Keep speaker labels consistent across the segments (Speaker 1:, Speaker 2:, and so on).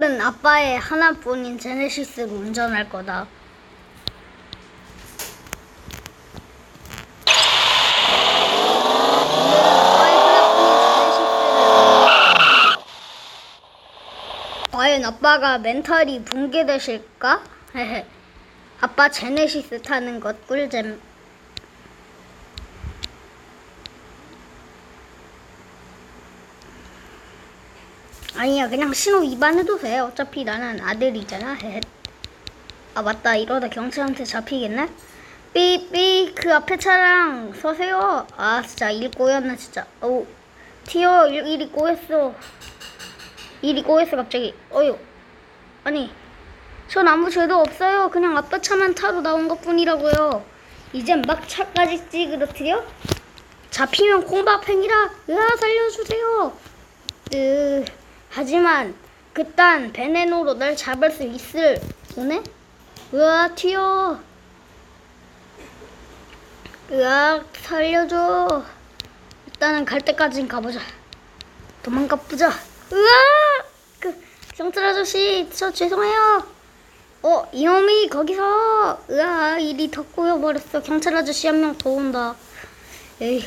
Speaker 1: 는 아빠의 하나뿐인 제네시스를 운전할 거다. 과연 아빠가 멘탈이 붕괴되실까? 아빠 제네시스 타는 것 꿀잼. 아니야 그냥 신호 위반해도 돼. 어차피 나는 아들이잖아. 헤헤. 아 맞다. 이러다 경찰한테 잡히겠네? 삐삐 그 앞에 차랑 서세요. 아 진짜 일 꼬였네 진짜. 어우 튀어 일, 일이 꼬였어. 일이 꼬였어 갑자기. 어휴. 아니 전 아무 죄도 없어요. 그냥 아빠 차만 타러 나온 것 뿐이라고요. 이젠 막 차까지 찌그러뜨려? 잡히면 콩밥행이라 으아 살려주세요. 으, 하지만 그딴 베네노로 날 잡을 수 있을 보네? 으아 튀어. 으아 살려줘. 일단은 갈 때까진 가보자. 도망가 보자. 으아! 그 경찰 아저씨 저 죄송해요. 어 이놈이 거기서. 으아 일이 더 꼬여버렸어. 경찰 아저씨 한 명 더 온다. 에이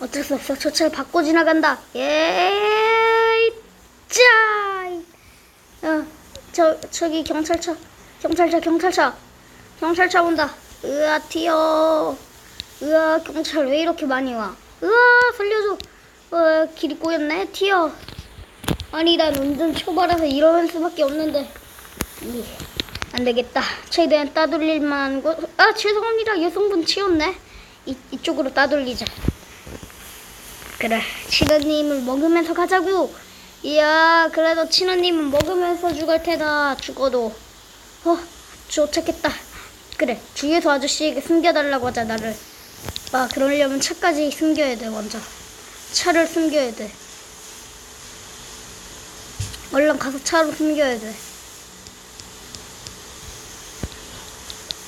Speaker 1: 어쩔 수 없어. 저 차를 받고 지나간다. 예이 짜이 어저 저기 경찰차 경찰차 경찰차. 경찰차 온다. 으아 튀어. 으아 경찰 왜 이렇게 많이 와? 으아 살려줘. 어 길이 꼬였네. 튀어. 아니 난 운전 초보라서 이러는 수밖에 없는데. 이, 안 되겠다. 최대한 따돌릴 만한 곳아 죄송합니다. 여성분 치웠네. 이, 이쪽으로 따돌리자. 그래 친언님을 먹으면서 가자고 이야 그래도 친언님은 먹으면서 죽을 테다 죽어도. 어 좋겠다. 그래 주유소 아저씨에게 숨겨달라고 하자 나를. 아 그러려면 차까지 숨겨야 돼 먼저. 차를 숨겨야 돼. 얼른 가서 차로 숨겨야 돼.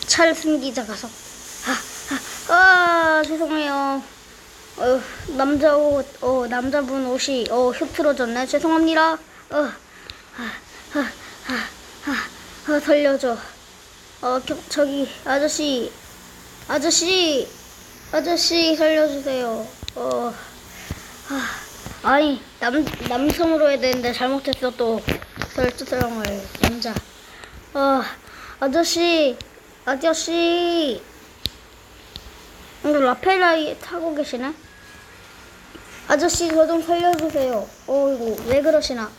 Speaker 1: 차를 숨기자 가서. 아, 아, 아 죄송해요 어, 남자 옷, 어, 남자분 옷이, 어, 흐트러졌네. 죄송합니다. 어, 아, 아, 아, 아, 아, 살려줘. 어, 겨, 저기, 아저씨, 아저씨, 아저씨, 살려주세요. 어, 아, 아니, 남, 남성으로 해야 되는데 잘못했어, 또. 설주사람을, 남자. 어, 아저씨, 아저씨. 오늘 라펠라이 타고 계시네? 아저씨 저 좀 살려주세요. 어이구 왜 그러시나?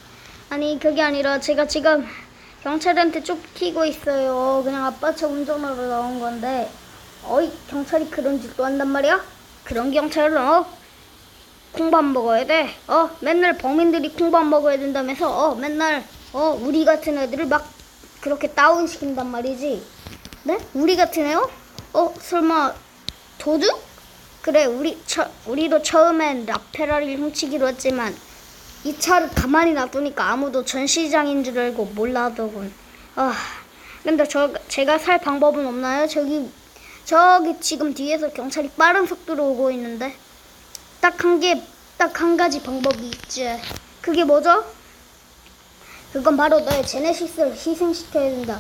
Speaker 1: 아니 그게 아니라 제가 지금 경찰한테 쫓기고 있어요. 그냥 아빠 차 운전하러 나온 건데 어이 경찰이 그런 짓도 한단 말이야? 그런 경찰은 어? 콩밥 먹어야 돼. 어 맨날 범인들이 콩밥 먹어야 된다면서 어 맨날 어 우리 같은 애들을 막 그렇게 다운 시킨단 말이지. 네? 우리 같은 애요? 어 설마 도둑? 그래 우리 처, 우리도 처음엔 라페라를 훔치기로 했지만 이 차를 가만히 놔두니까 아무도 전시장인 줄 알고 몰라더군. 아 근데 저 제가 살 방법은 없나요? 저기 저기 지금 뒤에서 경찰이 빠른 속도로 오고 있는데 딱한개딱한 가지 방법이 있지. 그게 뭐죠? 그건 바로 너의 제네시스를 희생시켜야 된다.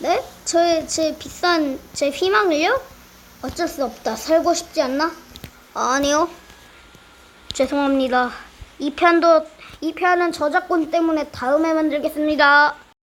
Speaker 1: 네? 저의 제 비싼 제 희망을요? 어쩔 수 없다. 살고 싶지 않나? 아니요. 죄송합니다. 이 편도 이 편은 저작권 때문에 다음에 만들겠습니다.